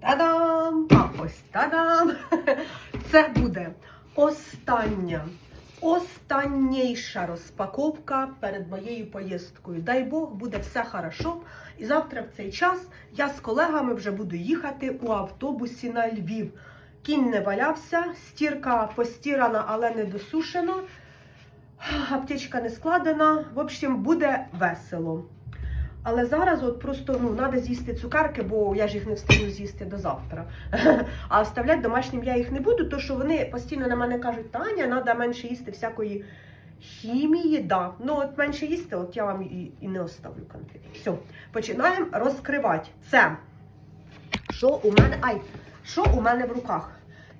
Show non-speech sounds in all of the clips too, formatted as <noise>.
Та-дам! Ось та-дам! <laughs> Це буде остання, останніша розпаковка перед моєю поїздкою. Дай Бог, буде все хорошо. І завтра в цей час я з колегами вже буду їхати у автобусі на Львів. Кінь не валявся, стірка постірана, але не досушена. Аптечка не складена. В общем, буде весело. Але зараз от просто ну, треба з'їсти цукерки, бо я ж їх не встигну з'їсти до завтра. <laughs> А оставляти домашнім я їх не буду, тому що вони постійно на мене кажуть, Таня, треба менше їсти всякої хімії. Да. Ну от менше їсти, от я вам і, і не оставлю конфети. Все, починаємо розкривати. Це що у мене. Ай, що у мене в руках?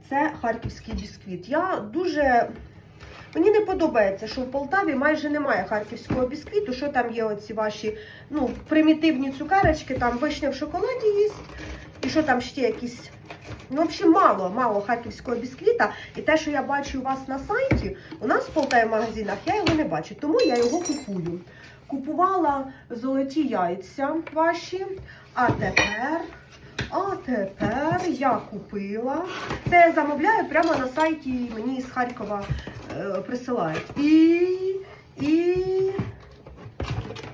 Це харківський бісквіт. Я дуже. Мені не подобається, що в Полтаві майже немає харківського бісквіту. Що там є оці ваші ну, примітивні цукерочки, там вишня в шоколаді є, і що там ще якісь. Ну, в общем, мало, мало харківського бісквіта. І те, що я бачу у вас на сайті, у нас в Полтаві магазинах, я його не бачу, тому я його купую. Купувала золоті яйця ваші, а тепер. А тепер я купила. Це я замовляю прямо на сайті, мені з Харкова присилають. І. І.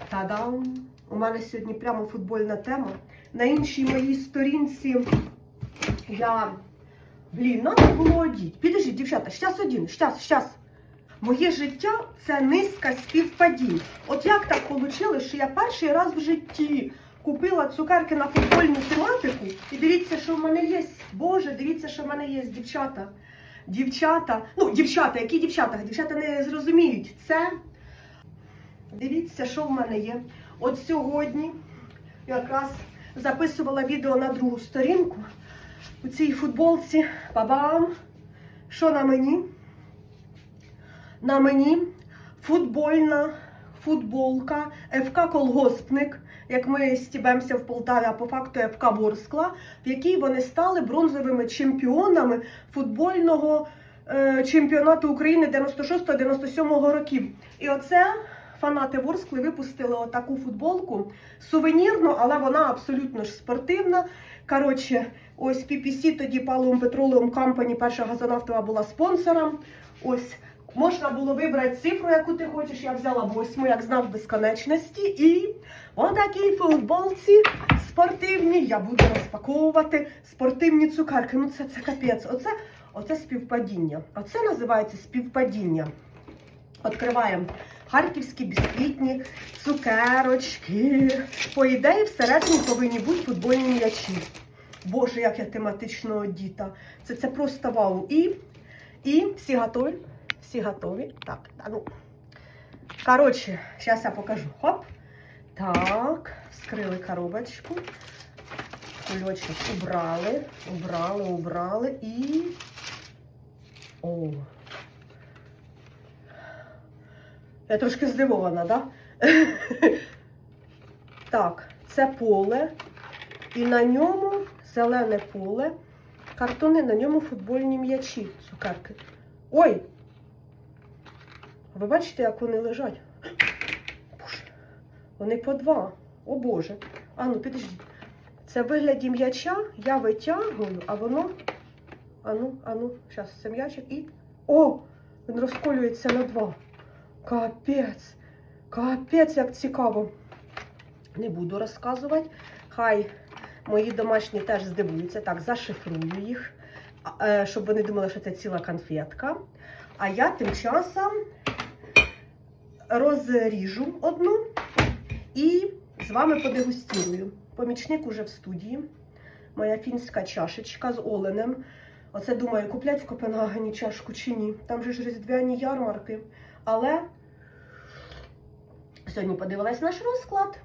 Та-дам! У мене сьогодні прямо футбольна тема. На іншій моїй сторінці я. Блін, надо було одіть. Підождіть, дівчата, щас один, щас, щас. Моє життя це низка співпадінь. От як так вийшло, що я перший раз в житті купила цукерки на футбольну тематику. І дивіться, що в мене є. Боже, дивіться, що в мене є, дівчата. Дівчата, ну, дівчата, які дівчата? Дівчата не зрозуміють. Це дивіться, що в мене є. От сьогодні якраз записувала відео на другу сторінку. У цій футболці бабам. Що на мені? На мені футбольна футболка ФК Колгоспник, як ми стібемося в Полтаві, а по факту ФК Ворскла, в якій вони стали бронзовими чемпіонами футбольного е, чемпіонату України 96-97 років. І оце фанати Ворскли випустили отаку футболку сувенірну, але вона абсолютно ж спортивна. Коротше, ось PPC, тоді Палом Petroleum Company, перша газонафтова була спонсором. Ось можна було вибрати цифру, яку ти хочеш. Я взяла восьму, як знак безконечності. І в такій футболці спортивні. Я буду розпаковувати спортивні цукерки. Ну це, це капець. Оце, оце співпадіння. Оце називається співпадіння. Відкриваємо харківські бісквітні цукерочки. По ідеї, всередині повинні бути футбольні м'ячі. Боже, як я тематично одіта. Це, це просто вау. І, і всі готові? Всі готові? Так, та ну. Коротше, зараз я покажу. Хоп. Так, вскрили коробочку. Кульочок убрали, убрали, убрали і. О. Я трошки здивована? Да? <laughs> так, це поле. І на ньому зелене поле. Картони, на ньому футбольні м'ячі, цукерки. Ой! Ви бачите, як вони лежать? Боже, вони по два. О Боже. А ну, підождіть. Це в вигляді м'яча я витягую, а воно. Ану, ану, зараз це м'ячик і. О! Він розколюється на два. Капець. Капець, як цікаво. Не буду розказувати. Хай мої домашні теж здивуються. Так, зашифрую їх, е, щоб вони думали, що це ціла конфетка. А я тим часом розріжу одну і з вами подегустірую. Помічник уже в студії. Моя фінська чашечка з оленем. Оце думаю, куплять в Копенгагені чашку чи ні. Там же ж різдвяні ярмарки. Але сьогодні подивилась наш розклад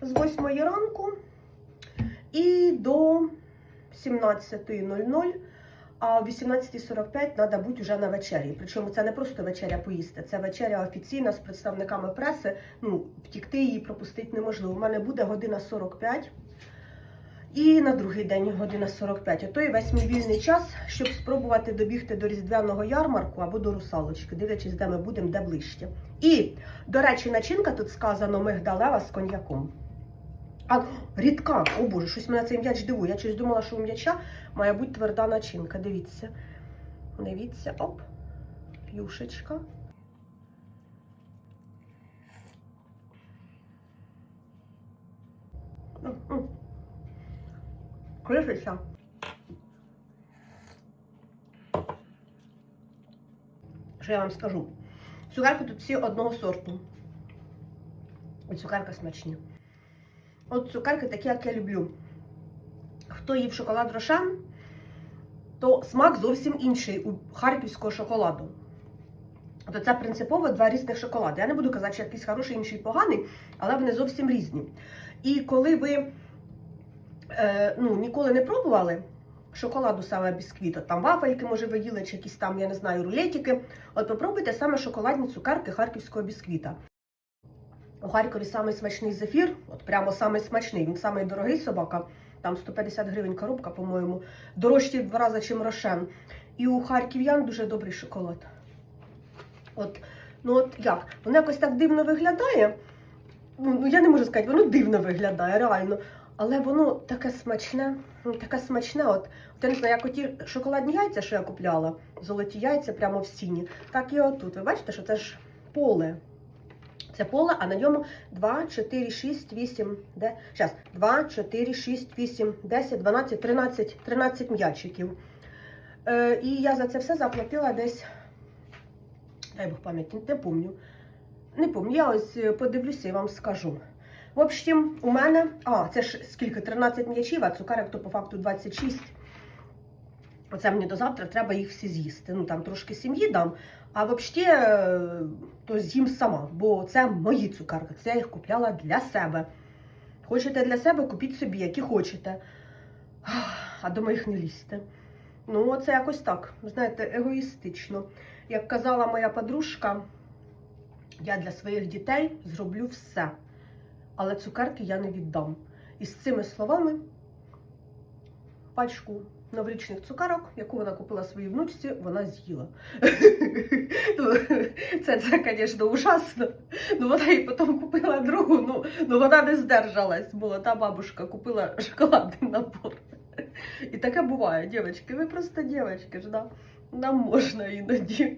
з 8 ранку і до 17.00. А о 18.45 треба бути вже на вечері. Причому це не просто вечеря поїсти, це вечеря офіційна з представниками преси. Ну, втікти її пропустити неможливо. У мене буде година 45. І на другий день година 45. Ото і весь мій вільний час, щоб спробувати добігти до різдвяного ярмарку або до русалочки, дивлячись, де ми будемо, де ближче. І, до речі, начинка тут сказано мигдалева з коньяком. А, рідка. О боже, щось мене цей м'яч дивує. Я щось думала, що у м'яча має бути тверда начинка. Дивіться. Дивіться, оп. Юшечка. Кришиться. Що я вам скажу? Цукерки тут всі одного сорту. І цукерка смачні. От цукерки такі, як я люблю. Хто їв шоколад Рошен, то смак зовсім інший у харківського шоколаду. То це принципово два різних шоколади. Я не буду казати, що якийсь хороший, інший поганий, але вони зовсім різні. І коли ви е, ну, ніколи не пробували шоколаду саме бісквіт, от там вафельки, може, ви їли, чи якісь там, я не знаю, рулетики, от попробуйте саме шоколадні цукерки харківського бісквіта. У Харкові самий смачний зефір, от прямо самий смачний, він самий дорогий собака, там 150 гривень коробка, по-моєму, дорожчий в два рази, чим рошен. І у харків'ян дуже добрий шоколад. От, ну от як? Воно якось так дивно виглядає. Ну, ну я не можу сказати, воно дивно виглядає, реально. Але воно таке смачне, таке смачне. От, от я не знаю, як оті шоколадні яйця, що я купляла, золоті яйця прямо в сіні, так і отут. Ви бачите, що це ж поле. Це поле, а на ньому 2, 4, 6, 8, де? Зараз, 2, 4, 6, 8, 10, 12, 13, 13 м'ячиків. Е, і я за це все заплатила десь, дай Бог пам'яті, не помню. Не помню, я ось е, подивлюся і вам скажу. В общем, у мене, а, це ж скільки, 13 м'ячів, а цукерок то по факту 26. Оце мені до завтра треба їх всі з'їсти. Ну там трошки сім'ї дам, а взагалі то з'їм сама, бо це мої цукерки. Це я їх купляла для себе. Хочете для себе, купіть собі, які хочете. А до моїх не лізьте. Ну, це якось так, знаєте, егоїстично. Як казала моя подружка, я для своїх дітей зроблю все. Але цукерки я не віддам. І з цими словами пачку новорічних цукарок, яку вона купила своїй внучці, вона з'їла. <laughs> Це, звісно, ужасно. Ну, вона їй потім купила другу, ну, ну вона не здержалась, бо та бабушка купила шоколадний набор. І таке буває, дівчатки, ви просто дівчатки ж, да? Нам можна іноді.